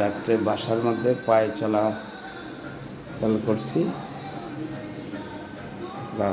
রাত্রে বাসার মধ্যে পায়ে চলা চল করছি। বা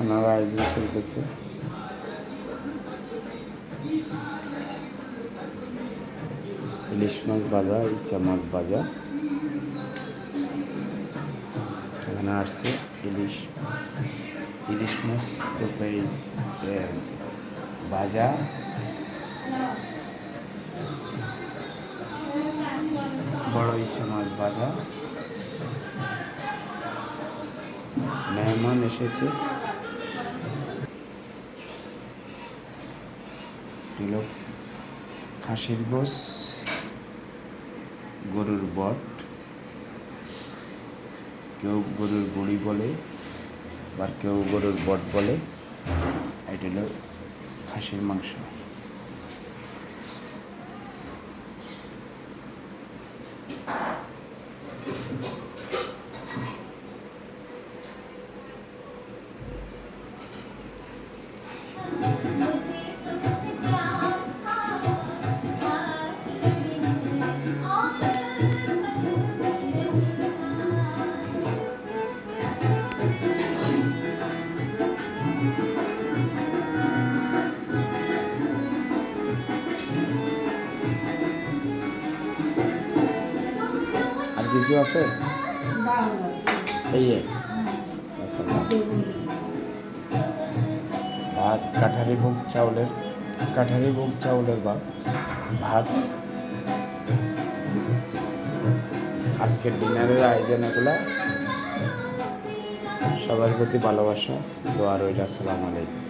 খানার আয়োজন চলতেছে। ইলিশ মাছ ভাজা, ইসা মাছ ভাজা। এখানে আসছে ইলিশ। ইলিশ মাছ দুপুরে ভাজা। বড় ইসা মাছ ভাজা। মেহমান এসেছে। দিল খাসির গোস গরুর বট, কেউ গরুর বড়ি বলে বা কেউ গরুর বট বলে। এটা হলো খাসির মাংস। কিছু আছে? এই ভাত, কাঠারি ভোগ, চাউলের, কাঠারি ভোগ, চাউলের বা ভাত। আজকের ডিনারের আয়োজন এগুলা। সবার প্রতি ভালোবাসা, দোয়া রইল, আসসালামু আলাইকুম।